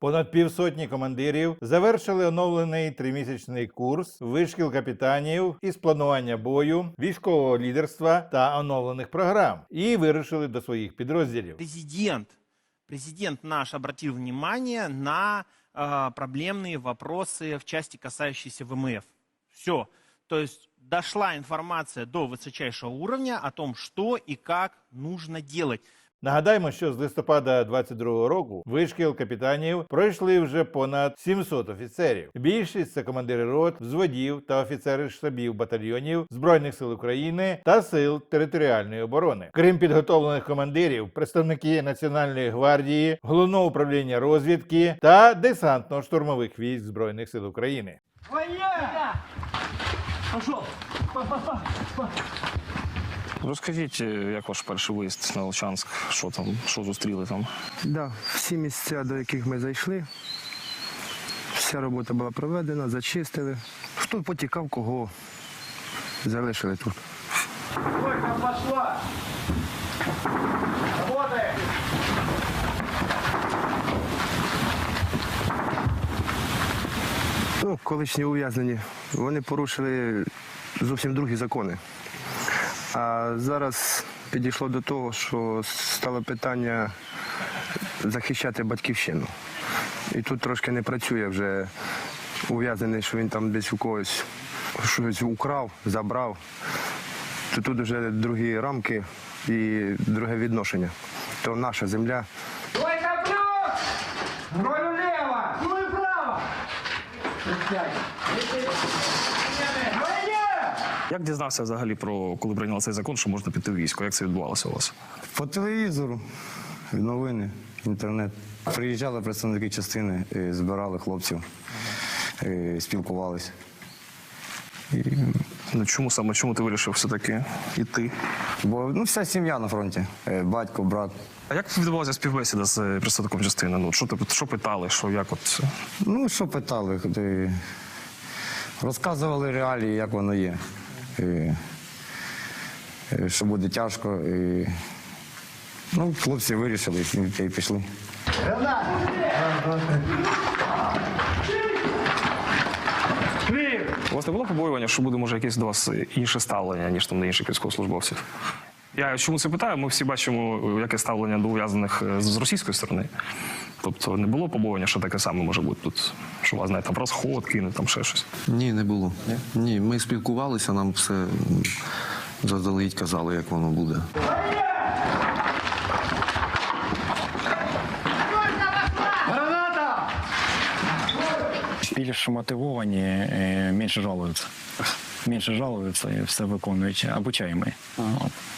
Понад півсотні командирів завершили оновлений тримісячний курс вишкіл капітанів із планування бою, військового лідерства та оновлених програм і вирушили до своїх підрозділів. президент, президент наш обратил внимание на э, проблемные вопросы в части, касающиеся ВМФ. Все. То есть дошла информация до высочайшего уровня о том, что и как нужно делать. Нагадаємо, що з листопада 22-го року вишкіл капітанів пройшли вже понад 700 офіцерів. Більшість це командири рот, взводів та офіцери штабів батальйонів збройних сил України та сил територіальної оборони. Крім підготовлених командирів, представники Національної гвардії, головного управління розвідки та десантно-штурмових військ збройних сил України. Розкажіть, е, як ваш перший виїзд на Олчанськ? Що там, що зустріли там? Да, всі місця, до яких ми зайшли, вся робота була проведена, зачистили. Хто потікав, кого залишили тут. Ну, колишні ув'язнені, вони порушили зовсім другі закони. А зараз підійшло до того, що стало питання захищати батьківщину. І тут трошки не працює вже ув'язаний, що він там десь у когось щось украв, забрав. То тут вже другі рамки і друге відношення. То наша земля. Роль! Ну и вправо! Пять. Як дізнався взагалі про коли прийняли цей закон, що можна піти в військо? Як це відбувалося у вас? По телевізору, новини, інтернет. Приїжджали представники частини, е, збирали хлопців, е, спілкувалися. Ну чому саме чому ти вирішив все-таки іти? Бо ну, вся сім'я на фронті. Е, Батько, брат. А як відбувалася співбесіда з представником частини? Ну що ти що питали? Що як от Ну, що питали? Розказували реалії, як воно є. Е, е, Що буде тяжко. І... Ну, хлопці вирішили і пішли. у вас не було побоювання, що буде може якесь до вас інше ставлення, ніж там до інших військовослужбовців? Я чому це питаю? Ми всі бачимо, яке ставлення до ув'язнених е, з російської сторони. Тобто не було побоювання, що таке саме може бути тут, що вас знає, там розход кине, там ще щось. Ні, не було. Ні, ми спілкувалися, нам все заздалегідь казали, як воно буде. Граната! більш мотивовані, е, менше жалуються. Менше жалуються і все виконують обучаємо.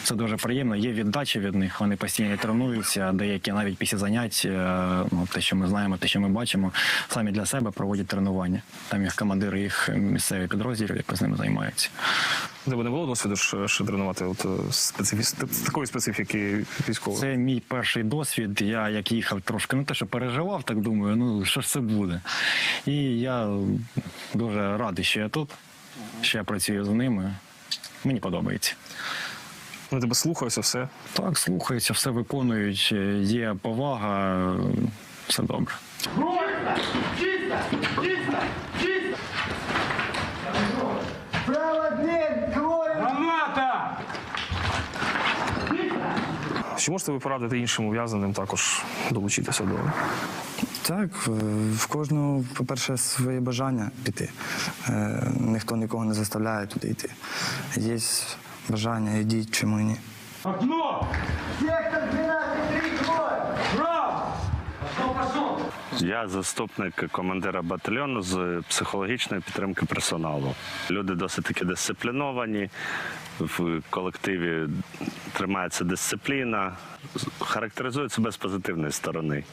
Це дуже приємно. Є віддача від них. Вони постійно тренуються. Деякі навіть після занять, е, ну, те, що ми знаємо, те, що ми бачимо, самі для себе проводять тренування. Там їх командири, їх місцеві підрозділів, які з ними займаються. Тебе не було досвіду ще, ще тренувати от, е, специфі... такої специфіки військової? Це мій перший досвід. Я як їхав трошки, ну те, що переживав, так думаю, ну що ж це буде. І я дуже радий, що я тут, я працюю з ними. Мені подобається. Вони тебе слухаються, все. Так, слухаються, все виконують, є повага, все добре. Чисто! Чисто! Чисто! Граната! Чи можете ви порадити іншим ув'язненим також долучитися до Так, е, в кожного, по-перше, своє бажання піти. Е, Ніхто нікого не заставляє туди йти. Є бажання, йдіть, чому ні. Окно! Сектор 12, 3, двое! Право! Пошел, пошел! Я заступник командира батальйону з психологічної підтримки персоналу. Люди досить таки дисципліновані, в колективі тримається дисципліна, характеризують себе з позитивної сторони.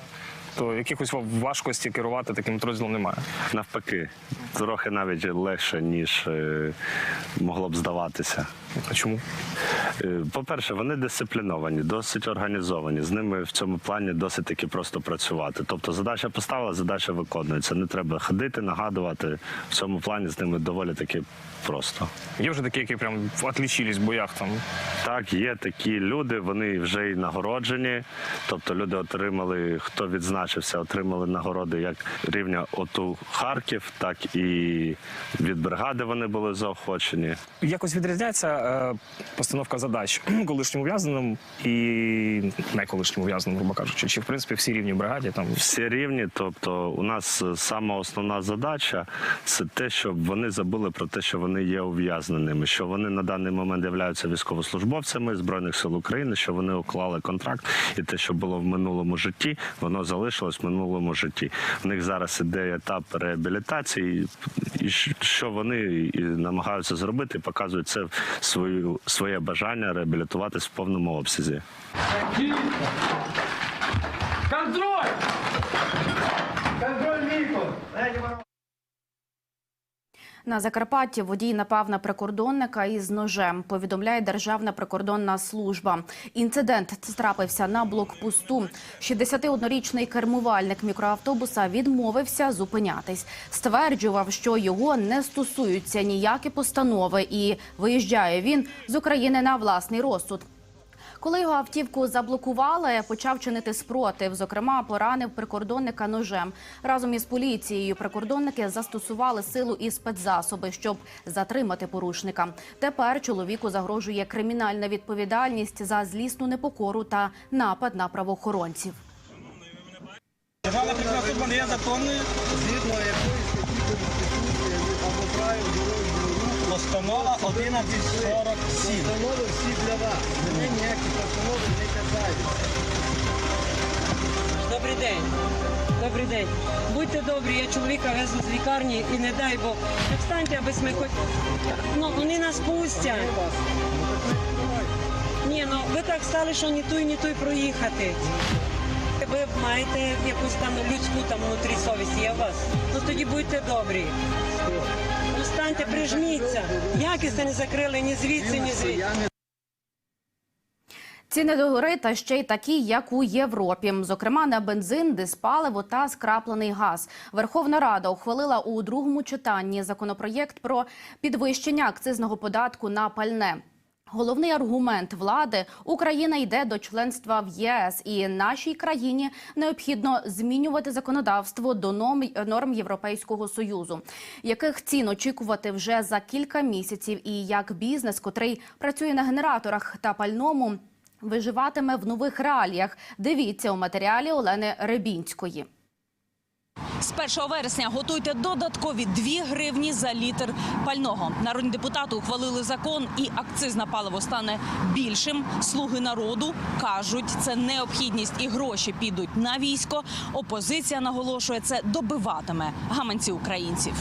То якихось важкості керувати таким підрозділом немає. Навпаки, трохи навіть легше, ніж е, могло б здаватися. А чому? Е, По-перше, вони дисципліновані, досить організовані. З ними в цьому плані досить таки просто працювати. Тобто задача поставила, задача виконується. Не треба ходити, нагадувати. В цьому плані з ними доволі таки просто. Є вже такі, які прям отлічились в боях там. Так, є такі люди, вони вже й нагороджені. Тобто люди отримали, хто відзначив. Відзначився, отримали нагороди як рівня ОТУ Харків, так і від бригади вони були заохочені. Якось відрізняється е, постановка задач колишньому ув'язненому і не колишньому ув'язненому, грубо кажучи, чи в принципі всі рівні бригаді там Всі рівні, тобто у нас е, сама основна задача це те, щоб вони забули про те, що вони є ув'язненими, що вони на даний момент являються військовослужбовцями збройних сил України, що вони уклали контракт, і те, що було в минулому житті, воно залишилось в минулому житті. В них зараз іде етап реабілітації, і що вони намагаються зробити, показують це свою своє бажання реабілітуватись в повному обсязі. Контроль! Контроль, Никон! На Закарпатті водій напав на прикордонника із ножем. Повідомляє Державна прикордонна служба. Інцидент трапився на блокпосту. 61-річний кермувальник мікроавтобуса відмовився зупинятись. Стверджував, що його не стосуються ніякі постанови, і виїжджає він з України на власний розсуд. Коли його автівку заблокували, почав чинити спротив. Зокрема, поранив прикордонника ножем. Разом із поліцією прикордонники застосували силу і спецзасоби, щоб затримати порушника. Тепер чоловіку загрожує кримінальна відповідальність за злісну непокору та напад на правоохоронців. Державна прикордонна є законною. Згідно якої Постанова 1147. Постанови всі для вас. Мене ніякі постанови не касаються. Добрий день. Добрий день. Будьте добрі, я чоловіка везу з лікарні і не дай Бог. Встаньте, аби ми хоч. Ну, вони нас пустять. Ні, ну ви так стали, що ні той, ні той проїхати. Ви маєте якусь там людську там внутрі совість є у вас. Ну тоді будьте добрі. Ну станьте, прижміться. Як це не закрили ні звідси, ні звідси. Ціни до гори та ще й такі, як у Європі. Зокрема, на бензин, диспаливо та скраплений газ. Верховна Рада ухвалила у другому читанні законопроєкт про підвищення акцизного податку на пальне. Головний аргумент влади – Україна йде до членства в ЄС, і нашій країні необхідно змінювати законодавство до норм, Європейського союзу. Яких цін очікувати вже за кілька місяців, і як бізнес, котрий працює на генераторах та пальному, виживатиме в нових реаліях. Дивіться у матеріалі Олени Рибінської. З 1 вересня готуйте додаткові 2 гривні за літр пального. Народні депутати ухвалили закон, і акциз на паливо стане більшим. Слуги народу кажуть, це необхідність і гроші підуть на військо. Опозиція наголошує, це добиватиме гаманці українців.